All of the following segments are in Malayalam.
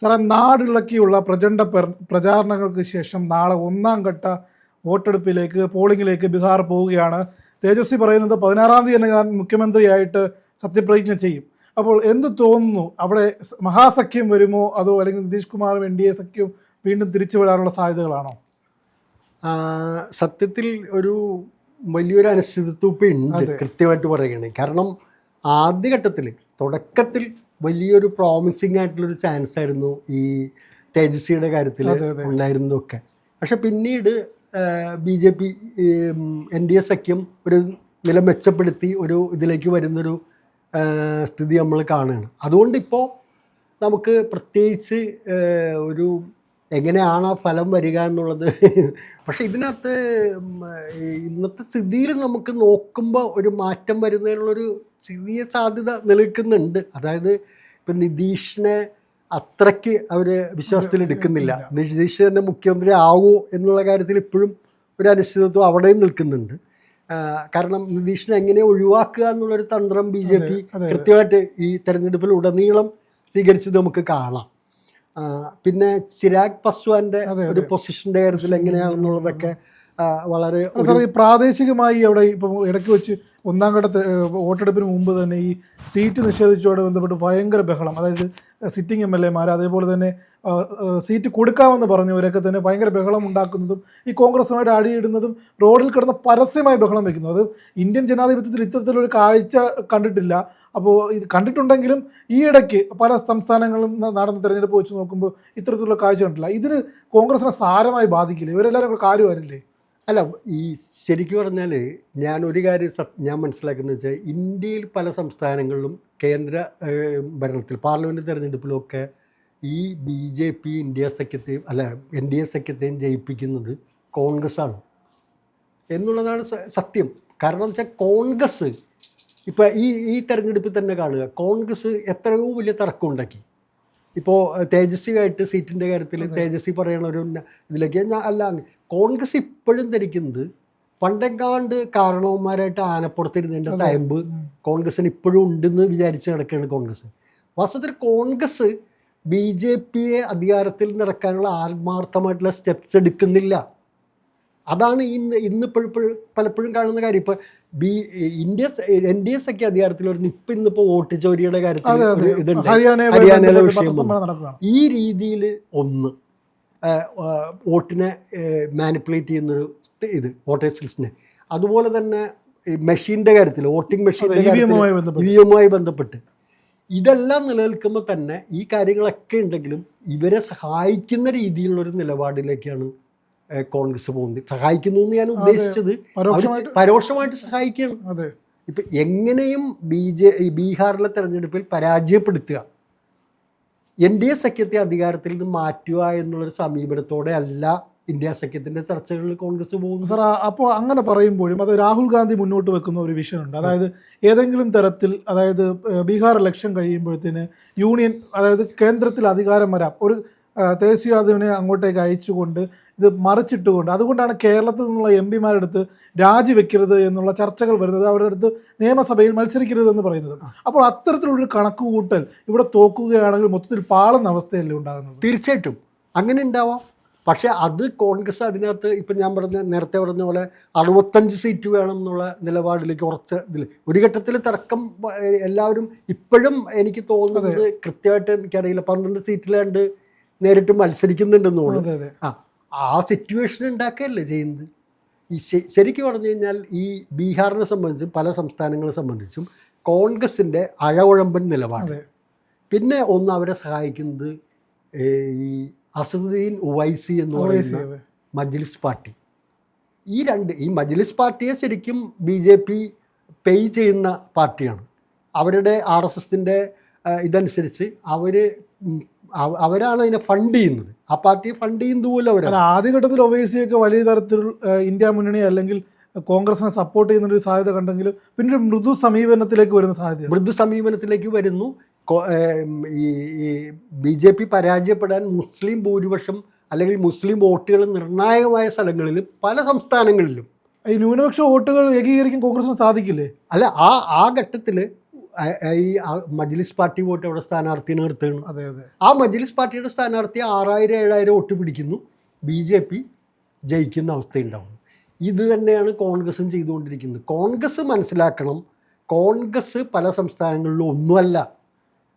സാറേ നാടിളക്കിയുള്ള പ്രചണ്ഡ പ്രചാരണങ്ങൾക്ക് ശേഷം നാളെ ഒന്നാം ഘട്ട വോട്ടെടുപ്പിലേക്ക് പോളിംഗിലേക്ക് ബീഹാർ പോവുകയാണ്. തേജസ്വി പറയുന്നത് പതിനാറാം തീയതി തന്നെ ഞാൻ മുഖ്യമന്ത്രിയായിട്ട് സത്യപ്രതിജ്ഞ ചെയ്യും. അപ്പോൾ എന്ത് തോന്നുന്നു? അവിടെ മഹാസഖ്യം വരുമോ? അതോ അല്ലെങ്കിൽ നിതീഷ് കുമാറും എൻ ഡി എ സഖ്യവും വീണ്ടും തിരിച്ചു വരാനുള്ള സാധ്യതകളാണോ? സത്യത്തിൽ ഒരു വലിയൊരു അനിശ്ചിതത്വപ്പ് ഉണ്ട് കൃത്യമായിട്ട് പറയുകയാണ് കാരണം ആദ്യഘട്ടത്തിൽ തുടക്കത്തിൽ വലിയൊരു പ്രോമിസിങ് ആയിട്ടുള്ളൊരു ചാൻസ് ആയിരുന്നു ഈ തേജസ്വിയുടെ കാര്യത്തിൽ. ഉണ്ടായിരുന്നതൊക്കെ പക്ഷെ പിന്നീട് B J P N D A സഖ്യം ഒരു നില മെച്ചപ്പെടുത്തി ഒരു ഇതിലേക്ക് വരുന്നൊരു സ്ഥിതി നമ്മൾ കാണുകയാണ് അതുകൊണ്ട് ഇപ്പോൾ നമുക്ക് പ്രത്യേകിച്ച് ഒരു എങ്ങനെയാണ് ആ ഫലം വരിക എന്നുള്ളത് പക്ഷേ ഇതിനകത്ത് ഇന്നത്തെ സ്ഥിതിയിൽ നമുക്ക് നോക്കുമ്പോൾ ഒരു മാറ്റം വരുന്നതിനുള്ളൊരു ചെറിയ സാധ്യത നിലനിൽക്കുന്നുണ്ട് അതായത് ഇപ്പം നിതീഷിനെ അത്രയ്ക്ക് അവർ വിശ്വാസത്തിൽ എടുക്കുന്നില്ല. നിതീഷ് തന്നെ മുഖ്യമന്ത്രി ആവോ എന്നുള്ള കാര്യത്തിൽ ഇപ്പോഴും ഒരു അനിശ്ചിതത്വം അവിടെയും നിൽക്കുന്നുണ്ട്. കാരണം നിതീഷിനെ എങ്ങനെ ഒഴിവാക്കുക എന്നുള്ളൊരു തന്ത്രം ബി ജെ പി കൃത്യമായിട്ട് ഈ തെരഞ്ഞെടുപ്പിൽ ഉടനീളം സ്വീകരിച്ചത് നമുക്ക് കാണാം. പിന്നെ ചിരാഗ് പസ്വാന്റെ ഒരു പൊസിഷന്റെ കാര്യത്തിൽ എങ്ങനെയാണെന്നുള്ളതൊക്കെ വളരെ പ്രാദേശികമായി അവിടെ ഇപ്പം ഇടയ്ക്ക് വെച്ച് ഒന്നാം ഘട്ട വോട്ടെടുപ്പിന് മുമ്പ് തന്നെ ഈ സീറ്റ് നിഷേധിച്ചതോട് ബന്ധപ്പെട്ട് ഭയങ്കര ബഹളം. അതായത് സിറ്റിംഗ് എം എൽ എമാർ അതേപോലെ തന്നെ സീറ്റ് കൊടുക്കാമെന്ന് പറഞ്ഞവരൊക്കെ തന്നെ ഭയങ്കര ബഹളം ഉണ്ടാക്കുന്നതും ഈ കോൺഗ്രസുമായിട്ട് അടിയിടുന്നതും റോഡിൽ കിടന്ന് പരസ്യമായി ബഹളം വയ്ക്കുന്നത് അത് ഇന്ത്യൻ ജനാധിപത്യത്തിൽ ഇത്തരത്തിലൊരു കാഴ്ച കണ്ടിട്ടില്ല. അപ്പോൾ ഇത് കണ്ടിട്ടുണ്ടെങ്കിലും ഈ ഇടയ്ക്ക് പല സംസ്ഥാനങ്ങളും നടന്ന തെരഞ്ഞെടുപ്പ് വെച്ച് നോക്കുമ്പോൾ ഇത്തരത്തിലുള്ള കാഴ്ച കണ്ടിട്ടില്ല. ഇതിന് കോൺഗ്രസിനെ സാരമായി ബാധിക്കില്ല. ഇവരെല്ലാവരും കൂടെ കാര്യമായില്ലേ അല്ല ഈ ശരിക്കും പറഞ്ഞാൽ ഞാൻ ഒരു കാര്യം ഞാൻ മനസ്സിലാക്കുന്നത് വെച്ചാൽ ഇന്ത്യയിൽ പല സംസ്ഥാനങ്ങളിലും കേന്ദ്ര ഭരണത്തിൽ പാർലമെന്റ് തിരഞ്ഞെടുപ്പിലൊക്കെ ഈ ബി ജെ പി ഇന്ത്യ സഖ്യത്തെയും അല്ല എൻ ഡി എ സഖ്യത്തെയും ജയിപ്പിക്കുന്നത് കോൺഗ്രസ്സാണ്. എന്നുള്ളതാണ് സത്യം. കാരണം വെച്ചാൽ കോൺഗ്രസ് ഇപ്പോൾ ഈ ഈ തെരഞ്ഞെടുപ്പിൽ തന്നെ കാണുക കോൺഗ്രസ് എത്രയോ വലിയ തർക്കം ഉണ്ടാക്കി. ഇപ്പോൾ തേജസ്വിയായിട്ട് സീറ്റിന്റെ കാര്യത്തിൽ തേജസ്വി പറയുന്ന ഒരു ഇതിലേക്ക് ഞാൻ അല്ല കോൺഗ്രസ് ഇപ്പോഴും ധരിക്കുന്നത് പണ്ടെങ്ങാണ്ട് കാരണവന്മാരായിട്ട് ആനപ്പുറത്തിരുന്നതിന്റെ തയമ്പ് കോൺഗ്രസ്സിന് ഇപ്പോഴും ഉണ്ടെന്ന് വിചാരിച്ച് നടക്കുകയാണ് കോൺഗ്രസ്. വാസ്തവത്തിൽ കോൺഗ്രസ് ബി ജെ പിയെ അധികാരത്തിൽ നിറക്കാനുള്ള ആത്മാർത്ഥമായിട്ടുള്ള സ്റ്റെപ്സ് എടുക്കുന്നില്ല. അതാണ് ഇന്ന് ഇന്ന് ഇപ്പോഴും പലപ്പോഴും കാണുന്ന കാര്യം. ഇപ്പോൾ B India N D S ഒക്കെ അധികാരത്തിൽ വരുന്ന ഇപ്പം ഇന്നിപ്പോ വോട്ട് ചോരിയുടെ കാര്യത്തിൽ ഒരു ഇതുണ്ട്. ഹരിയാനയിലെ വിഷയം ഈ രീതിയിൽ ഒന്ന് വോട്ടിനെ മാനിപ്പുലേറ്റ് ചെയ്യുന്നൊരു ഇത് വോട്ടേഴ്സ് ലിസ്റ്റിനെ. അതുപോലെ തന്നെ മെഷീന്റെ കാര്യത്തിൽ വോട്ടിംഗ് മെഷീന്റെ മായി ബന്ധപ്പെട്ട്. ഇതെല്ലാം നിലനിൽക്കുമ്പോൾ തന്നെ ഈ കാര്യങ്ങളൊക്കെ ഉണ്ടെങ്കിലും ഇവരെ സഹായിക്കുന്ന രീതിയിലുള്ളൊരു നിലപാടിലേക്കാണ് കോൺഗ്രസ് പോകുന്നത്. സഹായിക്കുന്നു എന്ന് ഞാൻ ഉദ്ദേശിച്ചത് പരോക്ഷമായിട്ട് സഹായിക്കും സഹായിക്കുകയാണ്. അതെ. ഇപ്പൊ എങ്ങനെയും ബി ജെ ബീഹാറിലെ തെരഞ്ഞെടുപ്പിൽ പരാജയപ്പെടുത്തുക. എൻ ഡി എ സഖ്യത്തെ അധികാരത്തിൽ നിന്ന് മാറ്റുക എന്നുള്ളൊരു സമീപനത്തോടെ അല്ല ഇന്ത്യ സഖ്യത്തിന്റെ ചർച്ചകളിൽ കോൺഗ്രസ് പോകുന്നു സാർ അപ്പോൾ അങ്ങനെ പറയുമ്പോഴും അത് രാഹുൽ ഗാന്ധി മുന്നോട്ട് വെക്കുന്ന ഒരു വിഷയമുണ്ട്. അതായത് ഏതെങ്കിലും തരത്തിൽ അതായത് ബീഹാർ ഇലക്ഷൻ കഴിയുമ്പോഴത്തേന് യൂണിയൻ അതായത് കേന്ദ്രത്തിൽ അധികാരം വരാം. ഒരു ഏഹ്, തേജസ്വി യാദവിനെ അങ്ങോട്ടേക്ക് അയച്ചുകൊണ്ട് ഇത് മറിച്ചിട്ടുകൊണ്ട് അതുകൊണ്ടാണ് കേരളത്തിൽ നിന്നുള്ള എം പിമാരെടുത്ത് രാജിവെക്കരുത് എന്നുള്ള ചർച്ചകൾ വരുന്നത്. അവരുടെ അടുത്ത് നിയമസഭയിൽ മത്സരിക്കരുത് എന്ന് പറയുന്നത്. അപ്പോൾ അത്തരത്തിലുള്ളൊരു കണക്കുകൂട്ടൽ ഇവിടെ തോക്കുകയാണെങ്കിൽ മൊത്തത്തിൽ പാളുന്ന അവസ്ഥയല്ലേ ഉണ്ടാകുന്നത്? തീർച്ചയായിട്ടും. അങ്ങനെ ഉണ്ടാവാം. പക്ഷേ അത് കോൺഗ്രസ് അതിനകത്ത് ഇപ്പം ഞാൻ പറഞ്ഞ നേരത്തെ പറഞ്ഞ പോലെ അറുപത്തഞ്ച് സീറ്റ് വേണം എന്നുള്ള നിലപാടിലേക്ക് ഉറച്ച ഇതിൽ. ഒരു ഘട്ടത്തിൽ തർക്കം എല്ലാവരും ഇപ്പോഴും എനിക്ക് തോന്നുന്നത് കൃത്യമായിട്ട് എനിക്കറിയില്ല. പന്ത്രണ്ട് സീറ്റിലാണ്ട് നേരിട്ട് മത്സരിക്കുന്നുണ്ടെന്ന് തോന്നുന്നു അതെ അതെ. ആ ആ സിറ്റുവേഷൻ ഉണ്ടാക്കുകയല്ലേ ചെയ്യുന്നത്? ഈ ശരിക്ക് ശരിക്കും പറഞ്ഞു കഴിഞ്ഞാൽ ഈ ബീഹാറിനെ സംബന്ധിച്ചും പല സംസ്ഥാനങ്ങളെ സംബന്ധിച്ചും കോൺഗ്രസിന്റെ അഴകുഴമ്പൻ നിലപാട്. പിന്നെ ഒന്ന് അവരെ സഹായിക്കുന്നത് ഈ അസദുദ്ദീൻ ഉവൈസി എന്ന് പറയുന്ന മജ്ലിസ് പാർട്ടി. ഈ രണ്ട് ഈ മജ്ലിസ് പാർട്ടിയെ ശരിക്കും ബി ജെ പി പേ ചെയ്യുന്ന പാർട്ടിയാണ്. അവരുടെ ആർ എസ് എസിന്റെ ഇതനുസരിച്ച് അവർ അവരാണ് അതിനെ ഫണ്ട് ചെയ്യുന്നത്. ആ പാർട്ടിയെ ഫണ്ട് ചെയ്യുന്നത് പോലും അവരാണ്. ആദ്യഘട്ടത്തിൽ ഒവൈസിയൊക്കെ വലിയ തരത്തിൽ ഇന്ത്യ മുന്നണി അല്ലെങ്കിൽ കോൺഗ്രസിനെ സപ്പോർട്ട് ചെയ്യുന്ന ഒരു സാധ്യത കണ്ടെങ്കിലും പിന്നെ ഒരു മൃദു സമീപനത്തിലേക്ക് വരുന്ന സാധ്യത. മൃദു സമീപനത്തിലേക്ക് വരുന്നു. ഈ ബി ജെ പി പരാജയപ്പെടാൻ മുസ്ലിം ഭൂരിപക്ഷം അല്ലെങ്കിൽ മുസ്ലിം വോട്ടുകൾ നിർണായകമായ സ്ഥലങ്ങളിൽ പല സംസ്ഥാനങ്ങളിലും ഈ ന്യൂനപക്ഷ വോട്ടുകൾ ഏകീകരിക്കാൻ കോൺഗ്രസിന് സാധിക്കില്ലേ? അല്ല ആ ആ ഘട്ടത്തിൽ ഈ മജ്ലിസ് പാർട്ടി വോട്ട് അവിടെ സ്ഥാനാർത്ഥിയെ നിർത്തുകയാണ്. അതെ അതെ. ആ മജ്ലിസ് പാർട്ടിയുടെ സ്ഥാനാർത്ഥി ആറായിരം ഏഴായിരം വോട്ട് പിടിക്കുന്നു. ബി ജെ പി ജയിക്കുന്ന അവസ്ഥയുണ്ടാവുന്നു. ഇത് തന്നെയാണ് കോൺഗ്രസും ചെയ്തുകൊണ്ടിരിക്കുന്നത്. കോൺഗ്രസ് മനസ്സിലാക്കണം. കോൺഗ്രസ് പല സംസ്ഥാനങ്ങളിലും ഒന്നുമല്ല.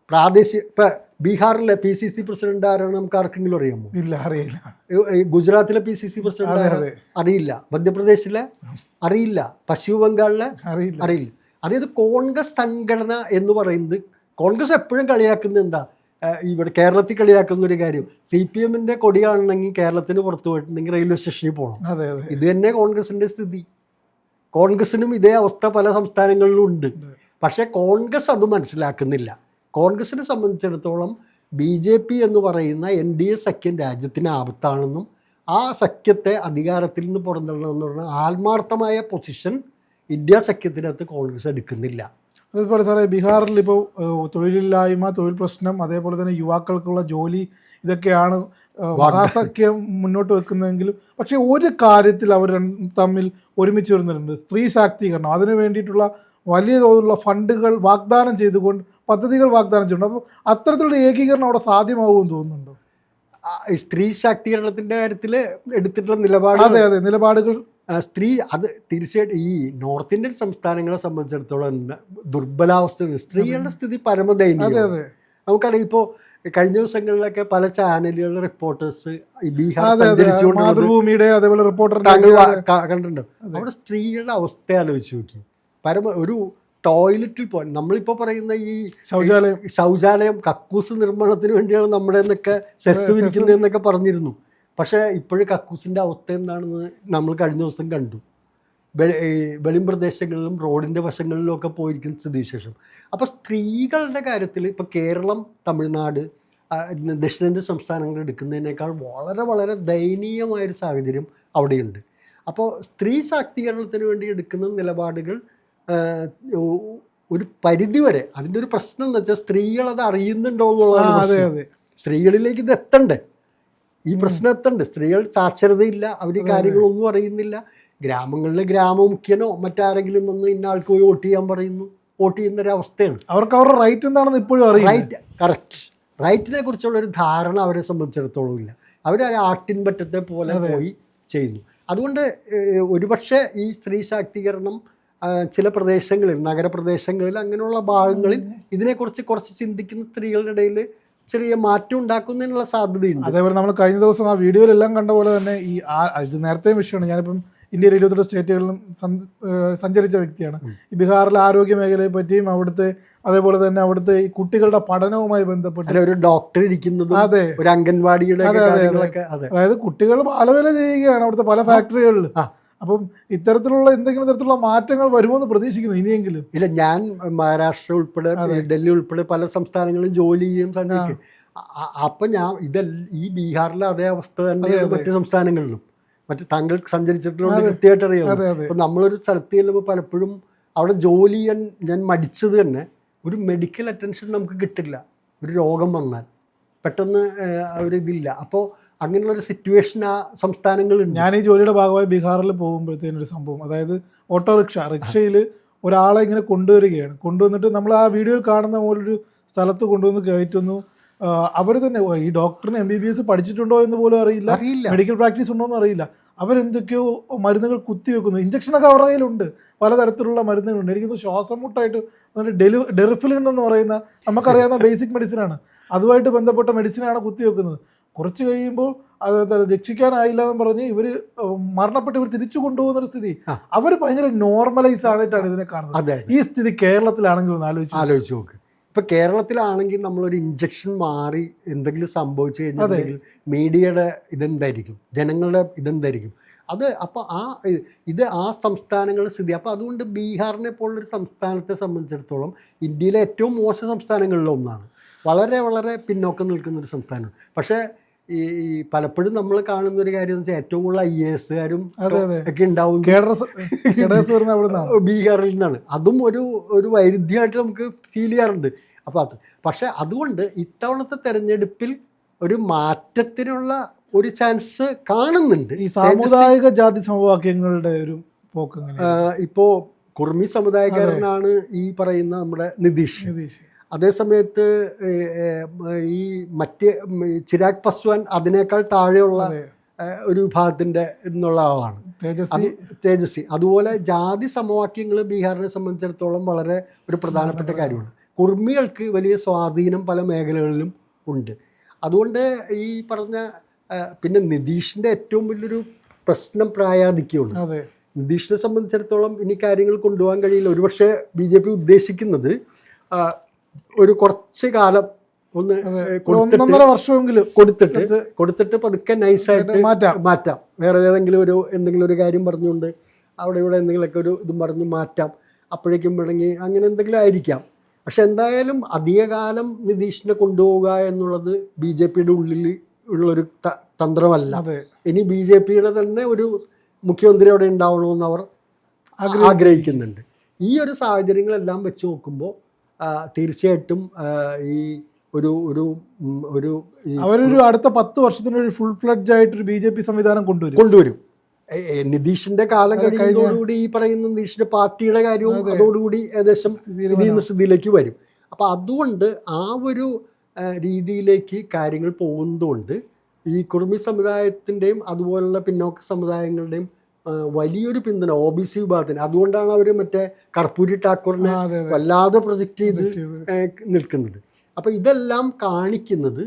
പ്രാദേശിക ഇപ്പം ബീഹാറിലെ പി സി സി പ്രസിഡന്റ് ആരാണ് നമുക്ക് ആർക്കെങ്കിലും അറിയാമോ? ഇല്ല അറിയില്ല. ഗുജറാത്തിലെ പി സി സി പ്രസിഡന്റ് അറിയില്ല. മധ്യപ്രദേശിലെ അറിയില്ല. പശ്ചിമ ബംഗാളിലെ അറിയില്ല. അറിയില്ല. അതായത് കോൺഗ്രസ് സംഘടന എന്ന് പറയുന്നത് കോൺഗ്രസ് എപ്പോഴും കളിയാക്കുന്നത് എന്താ? ഇവിടെ കേരളത്തിൽ കളിയാക്കുന്ന ഒരു കാര്യം. സി പി എമ്മിന്റെ കൊടിയാണെന്നെങ്കിൽ കേരളത്തിന് പുറത്തു പോയിട്ടുണ്ടെങ്കിൽ റെയിൽവേ സ്റ്റേഷനിൽ പോകണം. അതെ അതെ. ഇത് തന്നെ കോൺഗ്രസിന്റെ സ്ഥിതി. കോൺഗ്രസിനും ഇതേ അവസ്ഥ പല സംസ്ഥാനങ്ങളിലും ഉണ്ട്. പക്ഷെ കോൺഗ്രസ് അത് മനസ്സിലാക്കുന്നില്ല. കോൺഗ്രസിനെ സംബന്ധിച്ചിടത്തോളം ബി ജെ പി എന്ന് പറയുന്ന എൻ ഡി എ സഖ്യം രാജ്യത്തിന് ആപത്താണെന്നും ആ സഖ്യത്തെ അധികാരത്തിൽ നിന്ന് പുറന്തള്ളണമെന്ന് പറഞ്ഞ ആത്മാർത്ഥമായ പൊസിഷൻ ഇന്ത്യ സഖ്യത്തിനകത്ത് കോൺഗ്രസ് എടുക്കുന്നില്ല. അതുപോലെ സാറേ ബീഹാറിൽ ഇപ്പോൾ തൊഴിലില്ലായ്മ തൊഴിൽ പ്രശ്നം അതേപോലെ തന്നെ യുവാക്കൾക്കുള്ള ജോലി ഇതൊക്കെയാണ് മഹാസഖ്യം മുന്നോട്ട് വെക്കുന്നതെങ്കിലും പക്ഷേ ഒരു കാര്യത്തിൽ അവർ തമ്മിൽ ഒരുമിച്ച് വരുന്നുണ്ട്. സ്ത്രീ ശാക്തീകരണം. അതിനു വേണ്ടിയിട്ടുള്ള വലിയ തോതിലുള്ള ഫണ്ടുകൾ വാഗ്ദാനം ചെയ്തുകൊണ്ട് പദ്ധതികൾ വാഗ്ദാനം ചെയ്യുന്നുണ്ട് അപ്പോൾ അത്തരത്തിലുള്ള ഏകീകരണം അവിടെ സാധ്യമാവുമെന്ന് തോന്നുന്നുണ്ടോ? സ്ത്രീ ശാക്തീകരണത്തിന്റെ കാര്യത്തിൽ എടുത്തിട്ടുള്ള നിലപാട് അതെ അതെ. നിലപാടുകൾ സ്ത്രീ അത് തീർച്ചയായിട്ടും ഈ നോർത്ത് ഇന്ത്യൻ സംസ്ഥാനങ്ങളെ സംബന്ധിച്ചിടത്തോളം ദുർബലാവസ്ഥ സ്ത്രീകളുടെ സ്ഥിതി പരമദയനീയം നമുക്കറിയാം ഇപ്പോൾ കഴിഞ്ഞ ദിവസങ്ങളിലൊക്കെ പല ചാനലുകളിലെ റിപ്പോർട്ടേഴ്സ് ഈ ബീഹാർ മാതൃഭൂമിയുടെ അതേപോലെ റിപ്പോർട്ടർ താങ്കൾ കണ്ടിട്ടുണ്ടോ? അവിടെ സ്ത്രീകളുടെ അവസ്ഥ ആലോചിച്ച് നോക്കി. പരമ ഒരു ടോയ്ലറ്റിൽ പോകാൻ നമ്മളിപ്പോൾ പറയുന്ന ഈ ശൗചാലയം. ശൗചാലയം കക്കൂസ് നിർമ്മാണത്തിന് വേണ്ടിയാണ് നമ്മുടെ എന്നൊക്കെ സെസ് വിരിക്കുന്നതെന്നൊക്കെ പറഞ്ഞിരുന്നു. പക്ഷേ ഇപ്പോഴും കക്കൂസിന്റെ അവസ്ഥ എന്താണെന്ന് നമ്മൾ കഴിഞ്ഞ ദിവസം കണ്ടു. വെളി പ്രദേശങ്ങളിലും റോഡിന്റെ വശങ്ങളിലും ഒക്കെ പോയിരിക്കുന്ന സ്ഥിതിവിശേഷം. അപ്പോൾ സ്ത്രീകളുടെ കാര്യത്തിൽ ഇപ്പോൾ കേരളം തമിഴ്നാട് ദക്ഷിണേന്ത്യ ദക്ഷിണേന്ത്യൻ സംസ്ഥാനങ്ങൾ എടുക്കുന്നതിനേക്കാൾ വളരെ വളരെ ദയനീയമായൊരു സാഹചര്യം അവിടെയുണ്ട്. അപ്പോൾ സ്ത്രീ ശാക്തീകരണത്തിന് വേണ്ടി എടുക്കുന്ന നിലപാടുകൾ ഒരു പരിധിവരെ അതിന്റെ ഒരു പ്രശ്നം എന്ന് വെച്ചാൽ സ്ത്രീകൾ അത് അറിയുന്നുണ്ടോ എന്നുള്ളതാണ് സ്ത്രീകളിലേക്ക് ഇത് എത്തണ്ടേ? ഈ പ്രശ്നം എത്തണ്ടേ സ്ത്രീകൾ സാക്ഷരതയില്ല. അവർ കാര്യങ്ങളൊന്നും അറിയുന്നില്ല ഗ്രാമങ്ങളിലെ ഗ്രാമമുഖ്യനോ മറ്റാരെങ്കിലും വന്ന് ഇന്ന ആൾക്ക് പോയി വോട്ട് ചെയ്യാൻ പറയുന്നു. വോട്ട് ചെയ്യുന്ന ഒരു അവസ്ഥയാണ് അവർക്ക് അവരുടെ റൈറ്റ് എന്താണെന്ന് ഇപ്പോഴും അറിയാം റൈറ്റ് കറക്റ്റ് റൈറ്റിനെ കുറിച്ചുള്ള ഒരു ധാരണ അവരെ സംബന്ധിച്ചിടത്തോളം ഇല്ല. അവർ ആട്ടിൻപറ്റത്തെ പോലെ പോയി ചെയ്യുന്നു. അതുകൊണ്ട് ഒരുപക്ഷെ ഈ സ്ത്രീ ശാക്തീകരണം ചില പ്രദേശങ്ങളിൽ നഗരപ്രദേശങ്ങളിൽ അങ്ങനെയുള്ള ഭാഗങ്ങളിൽ ഇതിനെക്കുറിച്ച് കുറച്ച് ചിന്തിക്കുന്ന സ്ത്രീകളുടെ ഇടയിൽ ചെറിയ മാറ്റം ഉണ്ടാക്കുന്നതിനുള്ള സാധ്യതയുണ്ട്. അതേപോലെ നമ്മൾ കഴിഞ്ഞ ദിവസം ആ വീഡിയോയിലെല്ലാം കണ്ട പോലെ തന്നെ ഈ ആ- ഇത് നേരത്തെ വിഷയമാണ്. ഞാനിപ്പം ഇന്ത്യയിലെ ഇരുപത്തെട്ട് സ്റ്റേറ്റുകളിലും സഞ്ചരിച്ച വ്യക്തിയാണ്. ഈ ബീഹാറിലെ ആരോഗ്യ മേഖലയെ പറ്റിയും അവിടുത്തെ അതേപോലെ തന്നെ അവിടുത്തെ ഈ കുട്ടികളുടെ പഠനവുമായി ബന്ധപ്പെട്ട് ഒരു ഡോക്ടർ ഇരിക്കുന്നത് അതെ. ഒരു അംഗൻവാടിയുടെ അതായത് കുട്ടികൾ ബാലവേല ചെയ്യുകയാണ് അവിടുത്തെ പല ഫാക്ടറികളിൽ. അപ്പം ഇത്തരത്തിലുള്ള എന്തെങ്കിലും തരത്തിലുള്ള മാറ്റങ്ങൾ വരുമെന്ന് പ്രതീക്ഷിക്കുന്നു ഇനിയെങ്കിലും. ഇല്ല ഞാൻ മഹാരാഷ്ട്ര ഉൾപ്പെടെ ഡൽഹി ഉൾപ്പെടെ പല സംസ്ഥാനങ്ങളിലും ജോലി ചെയ്യും സഞ്ചരിക്കും. അപ്പൊ ഞാൻ ഇതെല്ലാം ഈ ബീഹാറിലെ അതേ അവസ്ഥ തന്നെ മറ്റു സംസ്ഥാനങ്ങളിലും. മറ്റ് താങ്കൾ സഞ്ചരിച്ചിട്ടുള്ളത് കൃത്യമായിട്ട് അറിയാം അപ്പൊ നമ്മളൊരു സ്ഥലത്ത് ചെല്ലുമ്പോൾ പലപ്പോഴും അവിടെ ജോലി ചെയ്യാൻ ഞാൻ മടിച്ചത് തന്നെ ഒരു മെഡിക്കൽ അറ്റൻഷൻ നമുക്ക് കിട്ടില്ല. ഒരു രോഗം വന്നാൽ. പെട്ടെന്ന് ഒരു ഇതില്ല. അപ്പോൾ അങ്ങനെയുള്ള ഒരു സിറ്റുവേഷൻ ആ സംസ്ഥാനങ്ങളുണ്ട് ഞാൻ ഈ ജോലിയുടെ ഭാഗമായി ബീഹാറിൽ പോകുമ്പോഴത്തേനും ഒരു സംഭവം. അതായത് ഓട്ടോറിക്ഷ റിക്ഷയിൽ ഒരാളെ ഇങ്ങനെ കൊണ്ടുവരികയാണ്. കൊണ്ടുവന്നിട്ട് നമ്മൾ ആ വീഡിയോയിൽ കാണുന്ന പോലൊരു സ്ഥലത്ത് കൊണ്ടുവന്ന് കയറ്റുന്നു. അവർ തന്നെ ഈ ഡോക്ടറിന് എം ബി ബി എസ് പഠിച്ചിട്ടുണ്ടോ എന്ന് പോലും അറിയില്ല. അറിയില്ല. മെഡിക്കൽ പ്രാക്ടീസ് ഉണ്ടോ എന്ന് അറിയില്ല. അവരെന്തൊക്കെയോ മരുന്നുകൾ കുത്തിവെക്കുന്നു ഇഞ്ചക്ഷനൊക്കെ അവരുടെ കയ്യിലുണ്ട്. പലതരത്തിലുള്ള മരുന്നുകളുണ്ട്. എനിക്കൊന്ന് ശ്വാസം മുട്ടായിട്ട് ഡെലു ഡെറിഫിലിൻ എന്ന് പറയുന്ന നമുക്കറിയാവുന്ന ബേസിക് മെഡിസിനാണ് അതുമായിട്ട് ബന്ധപ്പെട്ട മെഡിസിനാണ് കുത്തിവെക്കുന്നത് കുറച്ച് കഴിയുമ്പോൾ അത് രക്ഷിക്കാനായില്ല എന്ന് പറഞ്ഞ് ഇവർ മരണപ്പെട്ട് ഇവർ തിരിച്ചു കൊണ്ടുപോകുന്ന ഒരു സ്ഥിതി. അവർ ഭയങ്കര നോർമലൈസ് ആയിട്ടാണ് ഇതിനെ കാണുന്നത്. അതെ. ഈ സ്ഥിതി കേരളത്തിലാണെങ്കിൽ ആലോചിച്ചു ആലോചിച്ച് നോക്ക്. ഇപ്പൊ കേരളത്തിലാണെങ്കിൽ നമ്മളൊരു ഇഞ്ചക്ഷൻ മാറി എന്തെങ്കിലും സംഭവിച്ചു കഴിഞ്ഞാൽ മീഡിയയുടെ ഇതെന്തായിരിക്കും? ജനങ്ങളുടെ ഇതെന്തായിരിക്കും? അത് അപ്പോൾ ആ ഇത് ആ സംസ്ഥാനങ്ങളുടെ സ്ഥിതി. അപ്പോൾ അതുകൊണ്ട് ബീഹാറിനെ പോലുള്ളൊരു സംസ്ഥാനത്തെ സംബന്ധിച്ചിടത്തോളം ഇന്ത്യയിലെ ഏറ്റവും മോശം സംസ്ഥാനങ്ങളിലൊന്നാണ്. വളരെ വളരെ പിന്നോക്കം നിൽക്കുന്ന ഒരു സംസ്ഥാനമാണ്. പക്ഷേ ഈ ഈ പലപ്പോഴും നമ്മൾ കാണുന്ന ഒരു കാര്യം എന്ന് വെച്ചാൽ ഏറ്റവും കൂടുതൽ ഐ എ എസുകാരും ഒക്കെ ഉണ്ടാവും. ബീഹാറിൽ നിന്നാണ്. അതും ഒരു ഒരു വൈരുദ്ധ്യമായിട്ട് നമുക്ക് ഫീൽ ചെയ്യാറുണ്ട്. അപ്പോൾ അത് പക്ഷേ അതുകൊണ്ട് ഇത്തവണത്തെ തെരഞ്ഞെടുപ്പിൽ ഒരു മാറ്റത്തിനുള്ള ഒരു ചാൻസ് കാണുന്നുണ്ട്. ഈ സാമുദായിക ജാതി സമവാക്യങ്ങളുടെ ഒരു പോക്ക് ഇപ്പോൾ കുർമി സമുദായക്കാരനാണ് ഈ പറയുന്ന നമ്മുടെ നിതീഷ്. നിതീഷ്. അതേസമയത്ത് ഈ മറ്റ് ചിരാഗ് പസ്വാൻ അതിനേക്കാൾ താഴെയുള്ള ഒരു വിഭാഗത്തിന്റെ എന്നുള്ള ആളാണ്. തേജസ്വി. തേജസ്വി. അതുപോലെ ജാതി സമവാക്യങ്ങൾ ബീഹാറിനെ സംബന്ധിച്ചിടത്തോളം വളരെ ഒരു പ്രധാനപ്പെട്ട കാര്യമാണ്. കുർമികൾക്ക് വലിയ സ്വാധീനം പല മേഖലകളിലും ഉണ്ട്. അതുകൊണ്ട് ഈ പറഞ്ഞ പിന്നെ നിതീഷിന്റെ ഏറ്റവും വലിയൊരു പ്രശ്നം പ്രായാധിക്യമാണ്. നിതീഷിനെ സംബന്ധിച്ചിടത്തോളം ഇനി കാര്യങ്ങൾ കൊണ്ടുപോകാൻ കഴിയില്ല. ഒരുപക്ഷെ ബി ജെ പി ഉദ്ദേശിക്കുന്നത് ഒരു കുറച്ച് കാലം ഒന്ന് ഒന്നൊന്നര വർഷമെങ്കിലും കൊടുത്തിട്ട് കൊടുത്തിട്ട് പതുക്കെ നൈസായിട്ട് മാറ്റാം. മാറ്റാം. വേറെ ഏതെങ്കിലും ഒരു എന്തെങ്കിലും ഒരു കാര്യം പറഞ്ഞുകൊണ്ട് അവിടെ ഇവിടെ എന്തെങ്കിലുമൊക്കെ ഒരു ഇതും പറഞ്ഞ് മാറ്റാം. അപ്പോഴേക്കും വേണമെങ്കിൽ അങ്ങനെ എന്തെങ്കിലും ആയിരിക്കാം. പക്ഷെ എന്തായാലും അധികകാലം നിതീഷിനെ കൊണ്ടുപോവുക എന്നുള്ളത് ബി ജെ പിയുടെ ഉള്ളിൽ ഉള്ളൊരു ത- തന്ത്രമല്ല. ഇനി ബി ജെ പിയുടെ തന്നെ ഒരു മുഖ്യമന്ത്രി അവിടെ ഉണ്ടാവണമെന്ന് അവർ ആഗ്രഹിക്കുന്നുണ്ട്. ഈ ഒരു സാഹചര്യങ്ങളെല്ലാം വെച്ച് നോക്കുമ്പോൾ തീർച്ചയായിട്ടും ഈ ഒരു ഒരു ഒരു അവരൊരു അടുത്ത പത്ത് വർഷത്തിന് ഒരു ഫുൾ ഫ്ലഡ്ജ് ആയിട്ട് ഒരു ബി ജെ പി സംവിധാനം കൊണ്ടുവരും. കൊണ്ടുവരും. നിതീഷിന്റെ കാലം കഴിയുന്നതോടുകൂടി ഈ പറയുന്ന നിതീഷിന്റെ പാർട്ടിയുടെ കാര്യവും അതോടുകൂടി ഏകദേശം സ്ഥിതിയിലേക്ക് വരും. അപ്പൊ അതുകൊണ്ട് ആ ഒരു രീതിയിലേക്ക് കാര്യങ്ങൾ പോകുന്നതുകൊണ്ട് ഈ കുടുംബ സമുദായത്തിന്റെയും അതുപോലുള്ള പിന്നോക്ക സമുദായങ്ങളുടെയും വലിയൊരു പിന്തുണ ഒ ബി സി വിഭാഗത്തിന്. അതുകൊണ്ടാണ് അവർ മറ്റേ കർപ്പൂരി ടാക്കൂറിനെ വല്ലാതെ പ്രൊജക്റ്റ് ചെയ്ത് ചെയ്ത്. നിൽക്കുന്നത്. അപ്പോൾ ഇതെല്ലാം കാണിക്കുന്നത്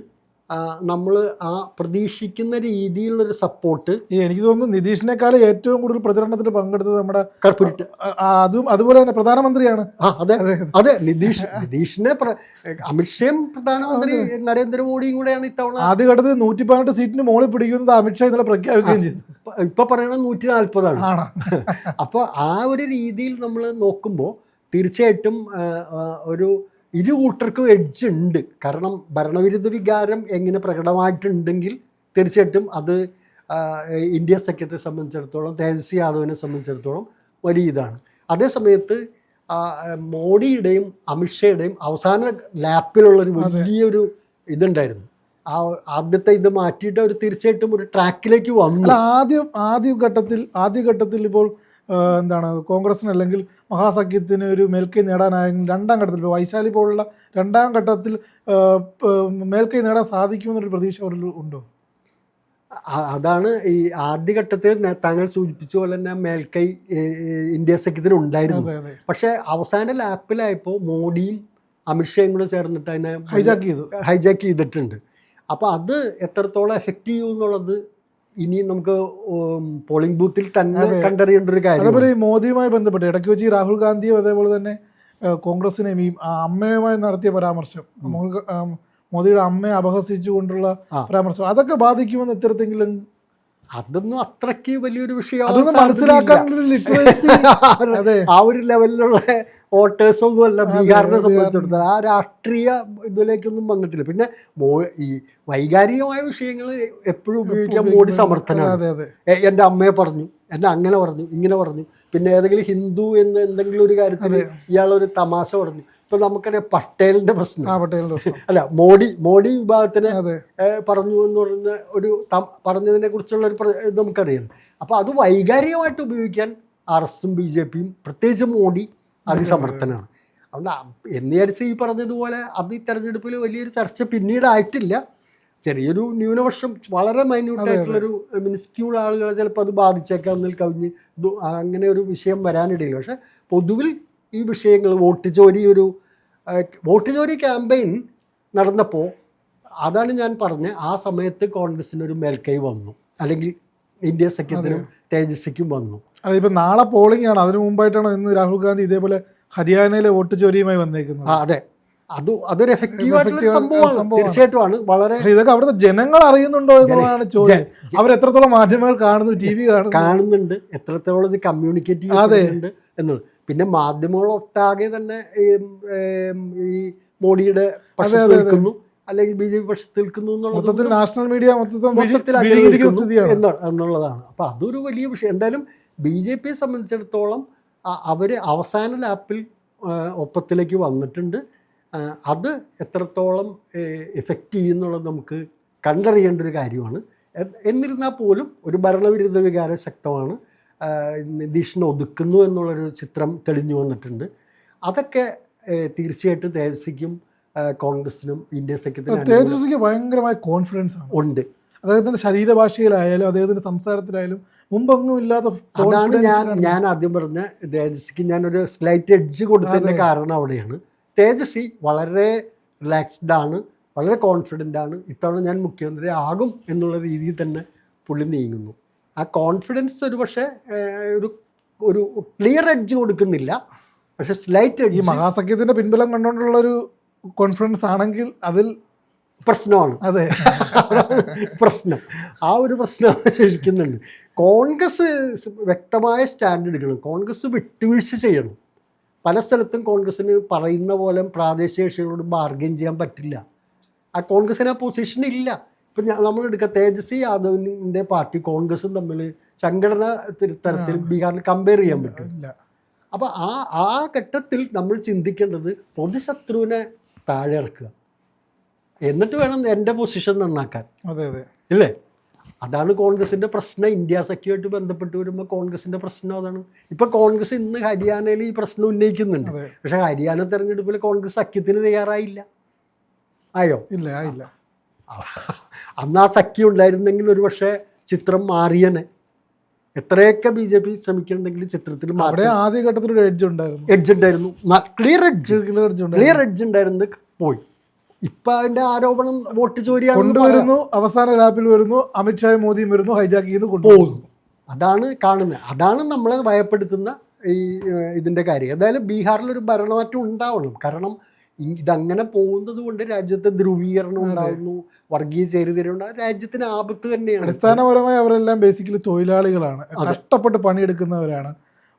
നമ്മൾ ആ പ്രതീക്ഷിക്കുന്ന രീതിയിലുള്ളൊരു സപ്പോർട്ട് എനിക്ക് തോന്നുന്നു നിതീഷിനേക്കാളും ഏറ്റവും കൂടുതൽ പ്രചരണത്തിൽ പങ്കെടുത്തത് നമ്മുടെ കർപ്പൂരി ട- ആ, ആ, അതും അതുപോലെ തന്നെ പ്രധാനമന്ത്രിയാണ്. ആ അതെ. അതെ. അതെ നിതീഷ് നിതീഷിനെ അമിത്ഷയും പ്രധാനമന്ത്രി നരേന്ദ്രമോദിയും കൂടെയാണ് ഇത്തവണ ആദ്യഘട്ടത്തിൽ നൂറ്റി പതിനെട്ട് സീറ്റിന് മുകളിൽ പിടിക്കുന്നത് അമിത്ഷാ ഇന്നലെ പ്രഖ്യാപിക്കുകയും ചെയ്തു. ഇപ്പ- പറയണത് നൂറ്റി നാൽപ്പതാണ് ആണ്. അപ്പോൾ ആ ഒരു രീതിയിൽ നമ്മൾ നോക്കുമ്പോൾ തീർച്ചയായിട്ടും ഒരു ഇരു കൂട്ടർക്കും എഡ്ജ് ഉണ്ട്. കാരണം ഭരണവിരുദ്ധ വികാരം എങ്ങനെ പ്രകടമായിട്ടുണ്ടെങ്കിൽ തീർച്ചയായിട്ടും അത് ഇന്ത്യ സഖ്യത്തെ സംബന്ധിച്ചിടത്തോളം തേജസ്വി യാദവിനെ സംബന്ധിച്ചിടത്തോളം വലിയ ഇതാണ് അതേസമയത്ത് മോഡിയുടെയും അമിത്ഷയുടെയും അവസാന ലാപ്പിലുള്ളൊരു വലിയൊരു ഇതുണ്ടായിരുന്നു. ആ ആദ്യത്തെ ഇത് മാറ്റിയിട്ട് അവർ തീർച്ചയായിട്ടും ഒരു ട്രാക്കിലേക്ക് വന്നു. ആദ്യം ആദ്യ ഘട്ടത്തിൽ ആദ്യ ഘട്ടത്തിൽ ഇപ്പോൾ എന്താണ് കോൺഗ്രസിന് അല്ലെങ്കിൽ മഹാസഖ്യത്തിന് ഒരു മേൽക്കൈ നേടാനായെങ്കിൽ രണ്ടാം ഘട്ടത്തിൽ ഇപ്പോൾ വൈശാലി പോലുള്ള രണ്ടാം ഘട്ടത്തിൽ മേൽക്കൈ നേടാൻ സാധിക്കുമെന്നൊരു പ്രതീക്ഷ അവരിൽ ഉണ്ടോ? അതാണ് ഈ ആദ്യഘട്ടത്തിൽ ഘട്ടത്തിൽ താങ്കൾ സൂചിപ്പിച്ച പോലെ തന്നെ മേൽക്കൈ ഇന്ത്യ സഖ്യത്തിന് ഉണ്ടായിരുന്നു. പക്ഷേ അവസാന ലാപ്പിലായപ്പോൾ മോഡിയും അമിത്ഷായും കൂടെ ചേർന്നിട്ട് അതിനെ ഹൈജാക്ക് ചെയ്തു. ഹൈജാക്ക് ചെയ്തിട്ടുണ്ട്. അപ്പോൾ അത് എത്രത്തോളം എഫക്റ്റ് ചെയ്യും എന്നുള്ളത് ഇനി നമുക്ക് പോളിംഗ് ബൂത്തിൽ തന്നെ കണ്ടറിയേണ്ട ഒരു കാര്യം. അതേപോലെ മോദിയുമായി ബന്ധപ്പെട്ട് ഇടയ്ക്ക് വെച്ച് രാഹുൽ ഗാന്ധിയും അതേപോലെ തന്നെ കോൺഗ്രസിനെയും ഈ അമ്മയുമായി നടത്തിയ പരാമർശം. മോദിയുടെ അമ്മയെ അപഹസിച്ചുകൊണ്ടുള്ള. പരാമർശം. അതൊക്കെ ബാധിക്കുമെന്ന് ഇത്തരത്തെങ്കിലും അതൊന്നും അത്രയ്ക്ക് വലിയൊരു വിഷയം മനസ്സിലാക്കാനുള്ള ആ ഒരു ലെവലിലുള്ള വോട്ടേഴ്സൊന്നും അല്ല ബീഹാറിനെ സംബന്ധിച്ചിടത്തോളം. ആ രാഷ്ട്രീയ ഇതിലേക്കൊന്നും വന്നിട്ടില്ല. പിന്നെ ഈ വൈകാരികമായ വിഷയങ്ങൾ എപ്പോഴും ഉപയോഗിക്കാൻ മോഡി സമർത്ഥനാണ്. എന്റെ അമ്മയെ പറഞ്ഞു എന്നെ അങ്ങനെ പറഞ്ഞു ഇങ്ങനെ പറഞ്ഞു. പിന്നെ ഏതെങ്കിലും ഹിന്ദു എന്ന് എന്തെങ്കിലും ഒരു കാര്യത്തിൽ ഇയാളൊരു തമാശ പറഞ്ഞു. ഇപ്പൊ നമുക്കറിയാം പട്ടേലിന്റെ പ്രശ്നം. ആ പട്ടേലിന്റെ പ്രശ്നം. അല്ല മോഡി മോഡി വിഭാഗത്തിന് പറഞ്ഞു എന്ന് പറയുന്ന ഒരു പറഞ്ഞതിനെ കുറിച്ചുള്ള ഒരു നമുക്കറിയാം. അപ്പൊ അത് വൈകാരികമായിട്ട് ഉപയോഗിക്കാൻ ആർ എസും ബി ജെ പിയും പ്രത്യേകിച്ച് മോഡി അതിസമർത്ഥനാണ്. അതുകൊണ്ട് എന്ന് വിചാരിച്ച് ഈ പറഞ്ഞതുപോലെ അത് ഈ തെരഞ്ഞെടുപ്പിൽ വലിയൊരു ചർച്ച പിന്നീടായിട്ടില്ല. ചെറിയൊരു ന്യൂനപക്ഷം വളരെ മൈന്യൂട്ടായിട്ടുള്ളൊരു മിനിസ്ക്യൂൾ ആളുകളെ ചിലപ്പോൾ അത് ബാധിച്ചേക്കാം എന്നതിൽ കവിഞ്ഞ് അങ്ങനെ ഒരു വിഷയം വരാനിടയില്ല. പക്ഷെ പൊതുവിൽ ഈ വിഷയങ്ങൾ വോട്ട് ചോരി ഒരു വോട്ട് ചോരി ക്യാമ്പയിൻ നടന്നപ്പോൾ അതാണ് ഞാൻ പറഞ്ഞ ആ സമയത്ത് കോൺഗ്രസിന് ഒരു മേൽക്കൈ വന്നു. അല്ലെങ്കിൽ ഇന്ത്യ സഖ്യത്തിനും തേജസ്വിക്കും വന്നു. അതെ ഇപ്പം നാളെ പോളിംഗ് ആണ്. അതിനു മുമ്പായിട്ടാണോ ഇന്ന് രാഹുൽ ഗാന്ധി ഇതേപോലെ ഹരിയാനയിലെ വോട്ട് ചോരിയുമായി വന്നേക്കുന്നത്. അതെ. അത് അതൊരു എഫക്റ്റീവ് ആയിട്ടുള്ള സംഭവമാണ്. തീർച്ചയായിട്ടും ആണ് വളരെ ഇതൊക്കെ അവിടുത്തെ ജനങ്ങൾ അറിയുന്നുണ്ടോ എന്നുള്ളതാണ് ചോദ്യം. അവർ എത്രത്തോളം മാധ്യമങ്ങൾ കാണുന്നു ടി വി കാണുന്നു? കാണുന്നുണ്ട്. എത്രത്തോളം ഇത് കമ്മ്യൂണിക്കേറ്റ് ചെയ്യുന്നുണ്ട് എന്നുള്ളത്. പിന്നെ മാധ്യമങ്ങൾ മാധ്യമങ്ങളൊട്ടാകെ തന്നെ ഈ, മോഡിയുടെ പക്ഷത്ത് നിൽക്കുന്നു അല്ലെങ്കിൽ ബി ജെ പി പക്ഷത്ത് നിൽക്കുന്നു എന്നുള്ളത് നാഷണൽ മീഡിയ മൊത്തത്തിൽ എന്നുള്ളതാണ്. അപ്പോൾ അതൊരു വലിയ വിഷയം. എന്തായാലും ബി ജെ പിയെ സംബന്ധിച്ചിടത്തോളം അവർ അവസാന ലാപ്പിൽ ഒപ്പത്തിലേക്ക് വന്നിട്ടുണ്ട്. അത് എത്രത്തോളം എഫക്റ്റ് ചെയ്യുന്നുള്ളത് നമുക്ക് കണ്ടറിയേണ്ട ഒരു കാര്യമാണ്. എന്നിരുന്നാൽ പോലും ഒരു ഭരണവിരുദ്ധ വികാരം ശക്തമാണ്. നിതീഷിനെ ഒതുക്കുന്നു എന്നുള്ളൊരു ചിത്രം തെളിഞ്ഞു വന്നിട്ടുണ്ട്. അതൊക്കെ തീർച്ചയായിട്ടും തേജസ്വിക്കും കോൺഗ്രസിനും ഇന്ത്യ സഖ്യത്തിനും തേജസ്വിക്ക് ഭയങ്കരമായ കോൺഫിഡൻസ് ഉണ്ട്. അദ്ദേഹത്തിന്റെ ശരീരഭാഷയിലായാലും അദ്ദേഹത്തിന്റെ സംസാരത്തിലായാലും മുമ്പൊന്നും ഇല്ലാത്ത അതാണ് ഞാൻ ഞാൻ ആദ്യം പറഞ്ഞ തേജസ്വിക്ക് ഞാനൊരു സ്ലൈറ്റ് എഡ്ജ് കൊടുത്തതിന്റെ കാരണം അവിടെയാണ്. തേജസ്വി വളരെ റിലാക്സ്ഡ് ആണ് വളരെ കോൺഫിഡന്റ് ആണ്. ഇത്തവണ ഞാൻ മുഖ്യമന്ത്രി ആകും എന്നുള്ള രീതിയിൽ തന്നെ പുള്ളി നീങ്ങുന്നു. ആ കോൺഫിഡൻസ് ഒരു പക്ഷേ ഒരു ഒരു ക്ലിയർ എഡ്ജ് കൊടുക്കുന്നില്ല. പക്ഷെ സ്ലൈറ്റ് എഡ്ജ് ഈ മഹാസഖ്യത്തിന്റെ പിൻബലം കണ്ടുകൊണ്ടുള്ള ഒരു കോൺഫിഡൻസ് ആണെങ്കിൽ അതിൽ പ്രശ്നമാണ്. അതെ. പ്രശ്നം. ആ ഒരു പ്രശ്നം ശേഷിക്കുന്നുണ്ട്. കോൺഗ്രസ് വ്യക്തമായ സ്റ്റാൻഡ് എടുക്കണം. കോൺഗ്രസ് വിട്ടുവീഴ്ച ചെയ്യണം. പല സ്ഥലത്തും കോൺഗ്രസ്സിന് പറയുന്ന പോലെ പ്രാദേശിക കക്ഷികളോട് ബാർഗെയിൻ ചെയ്യാൻ പറ്റില്ല. ആ കോൺഗ്രസ്സിന് ആ പൊസിഷൻ ഇല്ല. ഇപ്പം ഞാൻ നമ്മൾ എടുക്കുക തേജസ്വി യാദവിന്റെ പാർട്ടി കോൺഗ്രസും തമ്മിൽ സംഘടന തരത്തിൽ ബീഹാറിൽ കമ്പയർ ചെയ്യാൻ പറ്റില്ല അപ്പോൾ ആ ആ ഘട്ടത്തിൽ നമ്മൾ ചിന്തിക്കേണ്ടത് പൊതുശത്രുവിനെ താഴെ ഇറക്കുക. എന്നിട്ട് വേണം എന്റെ പൊസിഷൻ നന്നാക്കാൻ. അതെ അതെ. ഇല്ലേ? അതാണ് കോൺഗ്രസിന്റെ പ്രശ്നം. ഇന്ത്യ സഖ്യമായിട്ട് ബന്ധപ്പെട്ട് വരുമ്പോൾ കോൺഗ്രസിന്റെ പ്രശ്നം അതാണ്. ഇപ്പം കോൺഗ്രസ് ഇന്ന് ഹരിയാനയിൽ ഈ പ്രശ്നം ഉന്നയിക്കുന്നുണ്ട്. പക്ഷേ ഹരിയാന തെരഞ്ഞെടുപ്പിൽ കോൺഗ്രസ് സഖ്യത്തിന് തയ്യാറായില്ല. ആയോ? ഇല്ല ആയില്ല. അന്ന് ആ സഖ്യം ഉണ്ടായിരുന്നെങ്കിൽ ഒരു പക്ഷേ ചിത്രം മാറിയനെ. എത്രയൊക്കെ ബി ജെ പി ശ്രമിക്കുന്നുണ്ടെങ്കിൽ ചിത്രത്തിൽ അവിടെ മാറി ഘട്ടത്തിൽ ഒരു എഡ്ജ് ഉണ്ടായിരുന്നു. എഡ്ജ് ഉണ്ടായിരുന്നു. ക്ലിയർ എഡ്ജ് ക്ലിയർ എഡ്ജ് ഉണ്ടായിരുന്നു. പോയി. ഇപ്പൊ അതിന്റെ ആരോപണം വോട്ട് ചോരി. കൊണ്ടുവരുന്നു അവസാന ലാപ്പിൽ വരുന്നു അമിത്ഷായും മോദിയും വരുന്നു ഹൈജാക്ക് ചെയ്ത് കൊണ്ടുപോകുന്നു പോകുന്നു. അതാണ് കാണുന്നത്. അതാണ് നമ്മളെ ഭയപ്പെടുത്തുന്ന ഈ ഇതിന്റെ കാര്യം. എന്തായാലും ബീഹാറിലൊരു ഭരണമാറ്റം ഉണ്ടാവണം. കാരണം ഇതങ്ങനെ പോകുന്നത് കൊണ്ട് രാജ്യത്തെ ധ്രുവീകരണം ഉണ്ടാകുന്നു വർഗീയ ചേരിതിരി ഉണ്ടാകും രാജ്യത്തിന് ആപത്ത് തന്നെയാണ്. അടിസ്ഥാനപരമായി അവരെല്ലാം ബേസിക്കലി തൊഴിലാളികളാണ്. കഷ്ടപ്പെട്ട് പണിയെടുക്കുന്നവരാണ്.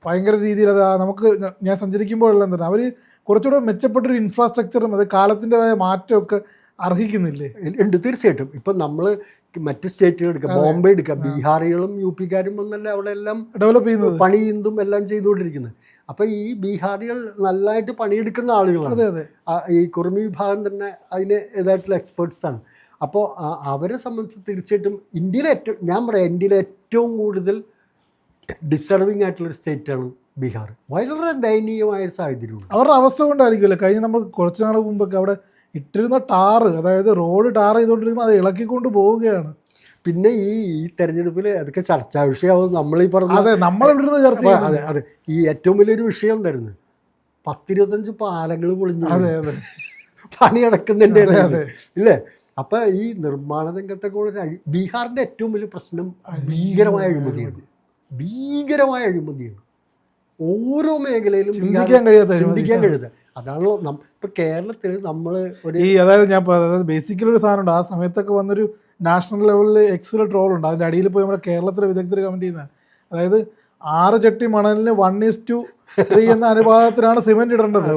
ഭയങ്കര രീതിയിൽ അത് നമുക്ക് ഞാൻ സഞ്ചരിക്കുമ്പോഴെല്ലാം തന്നെ അവർ കുറച്ചുകൂടെ മെച്ചപ്പെട്ടൊരു ഇൻഫ്രാസ്ട്രക്ചറും അത് കാലത്തിന്റെതായ മാറ്റമൊക്കെ അർഹിക്കുന്നില്ലേ? ഉണ്ട് തീർച്ചയായിട്ടും. ഇപ്പം നമ്മൾ മറ്റ് സ്റ്റേറ്റുകൾ എടുക്കുക ബോംബെ എടുക്കുക ബീഹാറികളും യു പിക്കാരും വന്നല്ലേ അവിടെ എല്ലാം ഡെവലപ്പ് ചെയ്യുന്നത്. പണി ചെയ്തും എല്ലാം ചെയ്തുകൊണ്ടിരിക്കുന്നത്. അപ്പം ഈ ബീഹാറികൾ നല്ലതായിട്ട് പണിയെടുക്കുന്ന ആളുകളാണ്. അതെ അതെ. ഈ കുറുമി വിഭാഗം തന്നെ അതിന് ഇതായിട്ടുള്ള എക്സ്പേർട്സ് ആണ്. അപ്പോൾ അവരെ സംബന്ധിച്ച് തീർച്ചയായിട്ടും ഇന്ത്യയിലെ ഏറ്റവും ഞാൻ പറയാം ഇന്ത്യയിലെ ഏറ്റവും കൂടുതൽ ഡിസർവിങ് ആയിട്ടുള്ളൊരു സ്റ്റേറ്റാണ് ബീഹാർ. വളരെ ദയനീയമായ സാഹചര്യമാണ്. അവരുടെ അവസ്ഥ കൊണ്ടായിരിക്കുമല്ലോ. കഴിഞ്ഞ നമ്മൾ കുറച്ച് നാൾ മുമ്പൊക്കെ അവിടെ ഇട്ടിരുന്ന ടാറ് അതായത് റോഡ് ടാർ ചെയ്തുകൊണ്ടിരുന്ന അത് ഇളക്കിക്കൊണ്ട് പോവുകയാണ്. പിന്നെ ഈ ഈ തെരഞ്ഞെടുപ്പിൽ അതൊക്കെ ചർച്ചാ വിഷയമാവും ഈ പറഞ്ഞ അതെ നമ്മൾ ഇവിടെ ചർച്ച അതെ അതെ ഈ ഏറ്റവും വലിയൊരു വിഷയം എന്തായിരുന്നു? പത്തിരുപത്തഞ്ച് പാലങ്ങൾ പൊളിഞ്ഞു അതെ അതെ. പണി നടക്കുന്നതിന്റെ. ഇല്ലേ? അപ്പൊ ഈ നിർമ്മാണ രംഗത്തൊക്കെ ഉള്ള ബീഹാറിന്റെ ഏറ്റവും വലിയ പ്രശ്നം ഭീകരമായ അഴിമതിയാണ്. ഭീകരമായ അഴിമതിയാണ്. ഓരോ മേഖലയിലും ചിന്തിക്കാൻ കഴിയാത്ത. ചിന്തിക്കാൻ കഴിയാത്ത അതാണല്ലോ ഇപ്പൊ കേരളത്തിൽ നമ്മൾ ഒരു ഈ അതായത് ഞാൻ ബേസിക്കലി ഒരു സാധനമുണ്ട്. ആ സമയത്തൊക്കെ വന്നൊരു നാഷണൽ ലെവലിൽ എക്സൽ ട്രോൾ ഉണ്ട് അതിന്റെ അടിയിൽ പോയി നമ്മുടെ കേരളത്തിലെ വിദഗ്ധർ കമന്റ് ചെയ്യുന്നത്. അതായത് ആറ് ചട്ടി മണലിന് വൺ ഈസ് ടു ത്രീ എന്ന അനുപാതത്തിലാണ് സിമെന്റ് ഇടേണ്ടത്.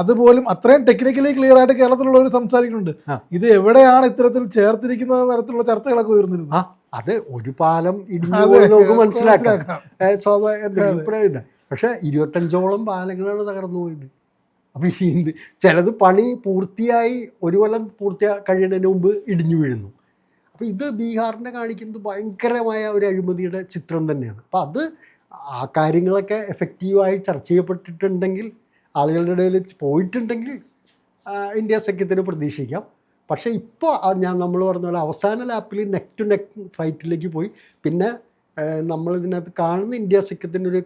അതുപോലും അത്രയും ടെക്നിക്കലി ക്ലിയർ ആയിട്ട് കേരളത്തിലുള്ളവർ സംസാരിക്കുന്നുണ്ട്. ഇത് എവിടെയാണ് ഇത്തരത്തിൽ ചേർത്തിരിക്കുന്നത് തരത്തിലുള്ള ചർച്ചകളൊക്കെ ഉയർന്നിരുന്നു. അത് ഒരു പാലം ഇടിഞ്ഞു നമുക്ക് മനസ്സിലാക്കാം. സ്വാഭാവിക പക്ഷെ ഇരുപത്തഞ്ചോളം പാലങ്ങളാണ് തകർന്നു പോയത്. അപ്പൊ ചിലത് പണി പൂർത്തിയായി ഒരു കൊല്ലം പൂർത്തിയാ കഴിയുന്നതിന് മുമ്പ് ഇടിഞ്ഞു വീഴുന്നു. അപ്പോൾ ഇത് ബീഹാറിനെ കാണിക്കുന്നത് ഭയങ്കരമായ ഒരു അഴിമതിയുടെ ചിത്രം തന്നെയാണ്. അപ്പം അത് ആ കാര്യങ്ങളൊക്കെ എഫക്റ്റീവായി ചർച്ച ചെയ്യപ്പെട്ടിട്ടുണ്ടെങ്കിൽ ആളുകളുടെ ഇടയിൽ പോയിട്ടുണ്ടെങ്കിൽ ഇന്ത്യ സഖ്യത്തിന് പ്രതീക്ഷിക്കാം. പക്ഷേ ഇപ്പോൾ ഞാൻ നമ്മൾ പറഞ്ഞ പോലെ അവസാന ലാപ്പിൽ നെക്ക് ടു നെക്ക് ഫൈറ്റിലേക്ക് പോയി. പിന്നെ നമ്മൾ ഇതിനകത്ത് കാണുന്ന ഇന്ത്യ സഖ്യത്തിന്റെ ഒരു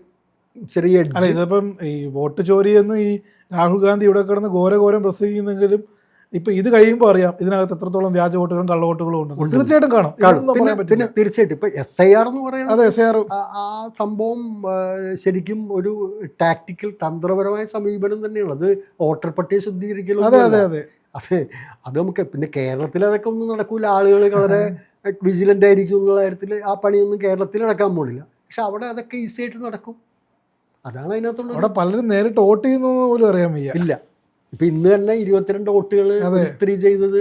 ചെറിയ. ഇതിപ്പം ഈ വോട്ട് ചോരിയെന്ന് ഈ രാഹുൽ ഗാന്ധി ഇവിടെ കിടന്ന് ഘോരഘോരം പ്രസംഗിക്കുന്നെങ്കിലും ഇപ്പൊ ഇത് കഴിയുമ്പോൾ അറിയാം ഇതിനകത്ത് എത്രത്തോളം വ്യാജ വോട്ടുകളും കള്ള വോട്ടുകളും ഉണ്ട്. തീർച്ചയായിട്ടും കാണാം. പിന്നെ തീർച്ചയായിട്ടും. ഇപ്പൊ എസ് ഐ ആർ എന്ന് പറയുന്നത് അതെ എസ് ഐ ആർ ആ- ആ സംഭവം ശരിക്കും ഒരു ടാക്ടിക്കൽ തന്ത്രപരമായ സമീപനം തന്നെയാണ്. അത് വോട്ടർ പട്ടിക ശുദ്ധീകരിക്കലും അതെ അതെ അതെ. അതെ അത് നമുക്ക് പിന്നെ കേരളത്തിൽ അതൊക്കെ ഒന്നും നടക്കൂല. ആളുകൾ വളരെ വിജിലന്റ് ആയിരിക്കും എന്നുള്ള കാര്യത്തിൽ ആ പണിയൊന്നും കേരളത്തിൽ നടക്കാൻ പോണില്ല. പക്ഷെ അവിടെ അതൊക്കെ ഈസി ആയിട്ട് നടക്കും. അതാണ് അതിനകത്തുള്ള അവിടെ പലരും നേരിട്ട് വോട്ട് ചെയ്യുന്നു പോലും അറിയാൻ വയ്യ. ഇല്ല. ഇപ്പൊ ഇന്ന് തന്നെ ഇരുപത്തിരണ്ട് വോട്ടുകൾ. സ്ത്രീ ചെയ്തത്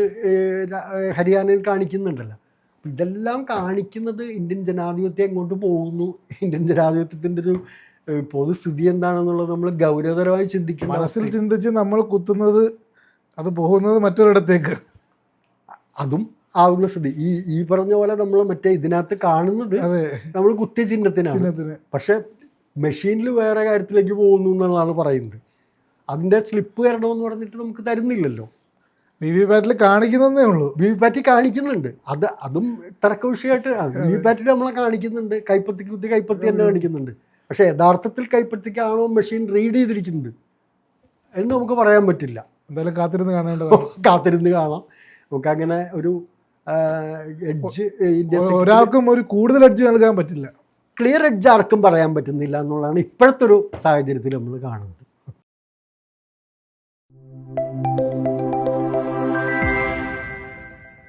ഹരിയാനയിൽ കാണിക്കുന്നുണ്ടല്ലോ. ഇതെല്ലാം കാണിക്കുന്നത് ഇന്ത്യൻ ജനാധിപത്യം എങ്ങോട്ട് പോകുന്നു? ഇന്ത്യൻ ജനാധിപത്യത്തിന്റെ ഒരു പൊതുസ്ഥിതി എന്താണെന്നുള്ളത് നമ്മൾ ഗൗരവതരമായി ചിന്തിക്കണം മനസ്സിൽ ചിന്തിച്ച് നമ്മൾ കുത്തുന്നത് അത് പോകുന്നത് മറ്റൊരിടത്തേക്ക്. അതും ആവുള്ള സ്ഥിതി. ഈ ഈ പറഞ്ഞ പോലെ നമ്മൾ മറ്റേ ഇതിനകത്ത് കാണുന്നത് നമ്മൾ കുത്തിയ ചിഹ്നത്തിനാണ് ചിഹ്നത്തിന്. പക്ഷെ മെഷീനിൽ വേറെ കാര്യത്തിലേക്ക് പോകുന്നു എന്നുള്ളതാണ് പറയുന്നത്. അതിന്റെ സ്ലിപ്പ് തരണമെന്ന് പറഞ്ഞിട്ട് നമുക്ക് തരുന്നില്ലല്ലോ. വി വി പാറ്റിൽ കാണിക്കുന്നതേ ഉള്ളൂ. വി വി പാറ്റി കാണിക്കുന്നുണ്ട്. അത് അതും തർക്ക വിഷയമായിട്ട് വി വി പാറ്റിൽ നമ്മളെ കാണിക്കുന്നുണ്ട്. കൈപ്പത്തി കുത്തി കൈപ്പത്തി തന്നെ കാണിക്കുന്നുണ്ട്. പക്ഷേ യഥാർത്ഥത്തിൽ കൈപ്പത്തിക്കാണോ മെഷീൻ റീഡ് ചെയ്തിരിക്കുന്നത്? എന്ന് നമുക്ക് പറയാൻ പറ്റില്ല. എന്തായാലും കാത്തിരുന്ന് കാണേണ്ടത് കാത്തിരുന്ന് കാണാം. നമുക്ക് അങ്ങനെ ഒരു എഡ്ജ് ഒരാൾക്കും ഒരു കൂടുതൽ എഡ്ജ് നൽകാൻ പറ്റില്ല. ക്ലിയർ എഡ്ജ് ആർക്കും പറയാൻ പറ്റുന്നില്ല എന്നുള്ളതാണ് ഇപ്പോഴത്തെ ഒരു സാഹചര്യത്തിൽ നമ്മൾ കാണുന്നത്.